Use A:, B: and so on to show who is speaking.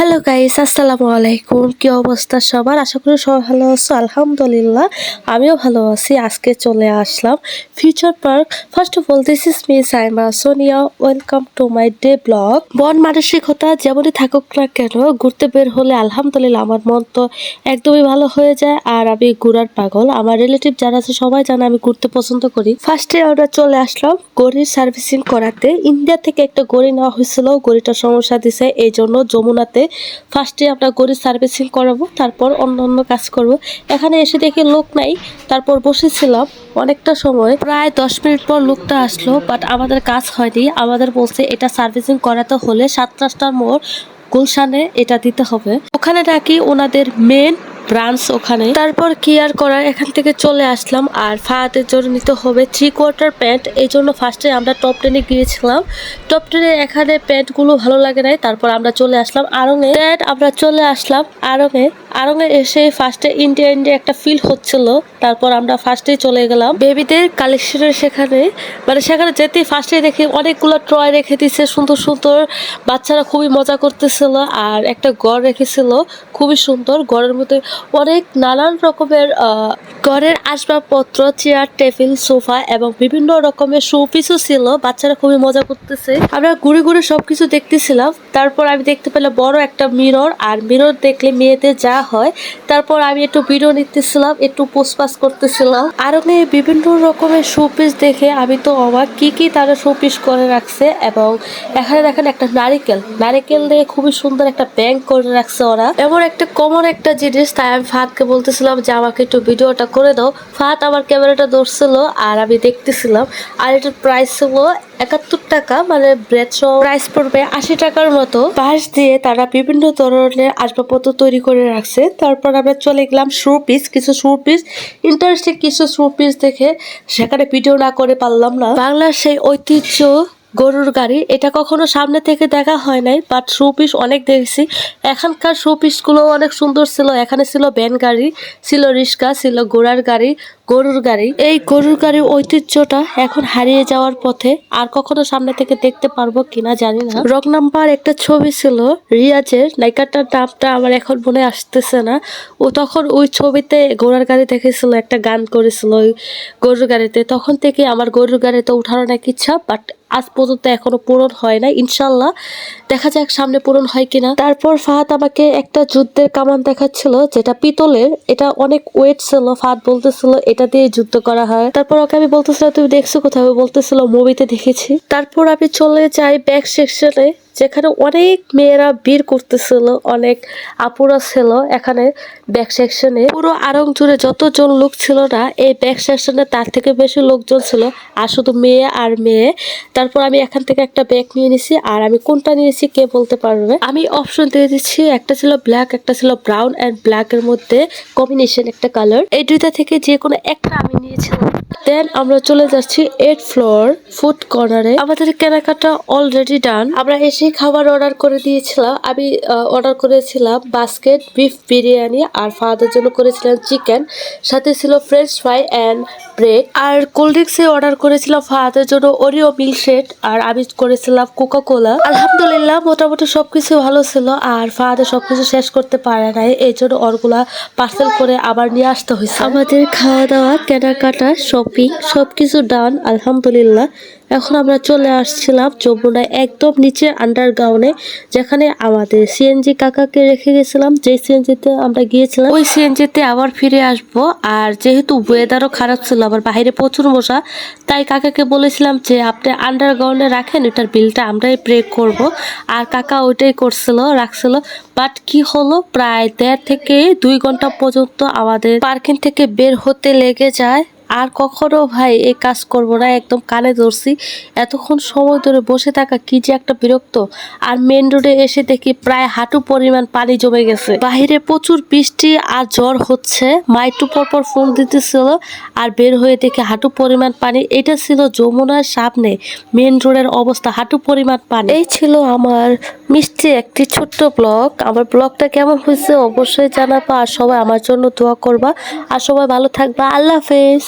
A: Hello guys আসসালামু আলাইকুম কি অবস্থা সবার? আশা করি সবাই ভালো আছো। আলহামদুলিল্লাহ, আমিও ভালো আছি। আজকে চলে আসলাম future park first of all this is me Saima Sonia welcome to my day blog বন মানসিকতা যেমনই থাকুক না কেন, ঘুরতে বের হলে আলহামদুলিল্লাহ আমার মন তো একদমই ভালো হয়ে যায়। আর আমি ঘুরার পাগল। আমার রিলেটিভ যারা আছে, সবাই জানে আমি ঘুরতে পছন্দ করি। ফার্স্টে আমরা চলে আসলাম গড়ির সার্ভিসিং করাতে। ইন্ডিয়া থেকে একটা গড়ি নেওয়া হয়েছিল। গড়িটা সমস্যা দিছে। এই জন্য যমুনাতে ফার্স্টে আমরা গড়ি সার্ভিসিং করাবো, তারপর অন্য অন্য কাজ করব। এখানে এসে দেখে লোক নাই, তারপর বসেছিলাম অনেকটা সময়। প্রায় দশ মিনিট পর লোকটা আসলো বাট আমাদের কাজ হয়নি। আমাদের বলছে, এটা সার্ভিসিং করাতে হলে সাত রাস্তার মোড় গুলশানে এটা দিতে হবে। ওখানে নাকি ওনাদের মেন ব্রাঞ্চ ওখানে। তারপর কি আর করার এখান থেকে চলে আসলাম। আর ফাহাদের জন্য নিতে হবে থ্রি কোয়ার্টার প্যান্ট এই জন্য ফার্স্টে আমরা টপ টেনে গিয়েছিলাম। টপ টেনে এখানে প্যান্টগুলো ভালো লাগে নাই। তারপর আমরা চলে আসলাম আরঙে। প্যান্ট আমরা চলে আসলাম আরঙে। আরঙে এসে ফার্স্টে ইন্ডিয়া ইন্ডিয়া একটা ফিল হচ্ছিল। তারপর আমরা ফার্স্টে চলে গেলাম। বেবিদের কালেকশনের সেখানে। মানে সেখানে যেতেই ফার্স্টে দেখি অনেকগুলো ট্রয় রেখে দিছে, সুন্দর সুন্দর। বাচ্চারা খুবই মজা করতেছিল। আর একটা গড় রেখেছিল। খুবই সুন্দর। গড়ের মধ্যে অনেক নানান রকমের ঘরের আসবাবপত্র চেয়ার টেবিল সোফা এবং বিভিন্ন রকমের শোপিসও ছিল। বাচ্চারা খুবই মজা করতেছে। আমরা ঘুরে ঘুরে সবকিছু দেখতেছিলাম। তারপর আমি দেখতে পেলাম বড় একটা মিরর আর মিরর দেখলে মেয়েদের যা হয়। তারপর আমি একটু ভিডিও নিতেছিলাম, একটু পোস্টপাস করতেছিলাম। আর ওখানে বিভিন্ন রকমের শোপিস দেখে আমি তো অবাক কি কি তারা শোপিস করে রাখছে এবং এখানে দেখেন একটা নারিকেল। নারিকেল দিয়ে খুবই সুন্দর একটা ব্যাংক করে রাখছে ওরা। এমন একটা কমন একটা জিনিস তাই আমি ফাহাদকে বলতেছিলাম যে আমাকে একটু ভিডিওটা করে দাও। ফাহাদ আমার ক্যামেরাটা ধরছিল আর আমি দেখতেছিলাম। আর এটার প্রাইস ছিল একাত্তর টাকা মানে ব্রেড প্রাইস পড়বে আশি টাকার মতো। বাঁশ দিয়ে তারা বিভিন্ন ধরনের আসবাবপত্র তৈরি করে রাখছে। তারপর আমরা চলে গেলাম শো পিস কিছু শো পিস ইন্টারেস্টিং কিছু শো পিস দেখে সেখানে ভিডিও না করে পারলাম না। বাংলার সেই ঐতিহ্য গরুর গাড়ি, এটা কখনো সামনে থেকে দেখা হয় নাই বাট শোপিস অনেক দেখেছি। এখানকার শোপিসগুলো অনেক সুন্দর ছিল, এখানে ছিল ভ্যান গাড়ি, ছিল রিক্সা, ছিল ঘোড়ার গাড়ি গরুর গাড়ি। এই গরুর গাড়ির ঐতিহ্যটা এখন হারিয়ে যাওয়ার পথে আর কখনো সামনে থেকে দেখতে পারব কিনা জানি না। রক নাম্বার একটা ছবি ছিল রিয়াজের, নায়িকাটার নামটা আমার এখন মনে আসতেছে না। ও তখন ওই ছবিতে ঘোড়ার গাড়ি দেখেছিল, একটা গান করেছিল ওই গরুর গাড়িতে। তখন থেকে আমার গরুর গাড়িতে উঠার অনেক ইচ্ছা বাট আজ পর্যন্ত এখনও পূরণ হয় না ইনশাল্লাহ দেখা যাক সামনে পূরণ হয় কিনা। তারপর ফাহাদ আমাকে একটা যুদ্ধের কামান দেখাচ্ছিল, যেটা পিতলের। এটা অনেক ওয়েট ছিল, ফাহাদ বলতেছিল, এটা দিয়ে যুক্ত করা হয়। তারপর ওকে আমি বলতেছিলাম, তুমি দেখছ কোথায়? বলতেছিল, মুভিতে দেখেছি। তারপর আমি চলে যাই ব্যাক সেকশনে যেখানে অনেক মেয়েরা ভিড় করতেছিল, অনেক আপুরা ছিল। এখানে ব্যাক সেকশনে পুরো আরং জুড়ে যতজন লোক ছিল না, এই ব্যাক সেকশনে তার থেকে বেশি লোকজন ছিল। আর শুধু মেয়ে আর মেয়ে। তারপর আমি এখান থেকে একটা ব্যাগ নিয়ে নিছি। আর আমি কোনটা নিয়েছি কে বলতে পারবে? আমি অপশন দিয়ে দিচ্ছি, একটা ছিল ব্ল্যাক একটা ছিল ব্রাউন অ্যান্ড ব্ল্যাক এর মধ্যে কম্বিনেশন একটা কালার এই দুইটা থেকে যে কোনো একটা আমি নিয়েছিলাম। দেন আমরা চলে যাচ্ছি এইট ফ্লোর ফুড কর্নারে আমাদের কেনাকাটা অলরেডি ডান আমরা এসে খাবার অর্ডার করে দিয়েছিলাম, আমি অর্ডার করেছিলাম বাস্কেট বিফ বিরিয়ানি আর ফাদার জন্য করেছিলাম চিকেন সাথে ছিল ফ্রেঞ্চ ফ্রাই অ্যান্ড ব্রেড আর কোল্ড ড্রিঙ্কসে অর্ডার করেছিলাম ফাদার জন্য ওরিও মিল্কশেক আর আমি করেছিলাম কোকা কোলা আলহামদুলিল্লাহ, মোটামুটি সব কিছু ভালো ছিল আর ফাদার সবকিছু শেষ করতে পারে নাই, এই জন্য ওরগুলা পার্সেল করে আবার নিয়ে আসতে হয়েছে। আমাদের খাওয়া দাওয়া কেনাকাটা শপিং সব কিছু ডান আলহামদুলিল্লাহ। এখন আমরা চলে আসছিলাম যমুনায় একদম নিচে আন্ডারগ্রাউন্ডে যেখানে আমাদের সিএনজি কাকাকে রেখে গেছিলাম। যে সিএনজিতে আমরা গিয়েছিলাম, ওই সিএনজিতে আবার ফিরে আসব। আর যেহেতু ওয়েদারও খারাপ ছিল, আবার বাইরে প্রচুর মশা তাই কাকাকে বলেছিলাম যে, আপনি আন্ডারগ্রাউন্ডে রাখেন, এটার বিলটা আমরাই পে করব। আর কাকা ওইটাই করছিল, রাখছিল। বাট কি হলো, প্রায় দেড় থেকে দুই ঘণ্টা পর্যন্ত আমাদের পার্কিং থেকে বের হতে লেগে যায়। আর কখনো ভাই এই কাজ করব না, একদম কানে ধরছি। এতক্ষণ সময় ধরে বসে থাকা কি যে একটা বিরক্ত। আর মেন রোডে এসে দেখি প্রায় হাঁটু পরিমাণ পানি জমে গেছে। বাহিরে প্রচুর বৃষ্টি আর জ্বর হচ্ছে। মা একটু পরপর ফোন দিতেছিল আর বের হয়ে দেখে হাঁটু পরিমাণ পানি। এটা ছিল যমুনার সামনে মেন রোডের অবস্থা, হাঁটু পরিমাণ পানি। এই ছিল আমার মিষ্টি একটি ছোট্ট ব্লগ আমার ব্লগটা কেমন হয়েছে অবশ্যই জানাবা। আর সবাই আমার জন্য দোয়া করবা। আর সবাই ভালো থাকবা। আল্লাহ হাফেজ।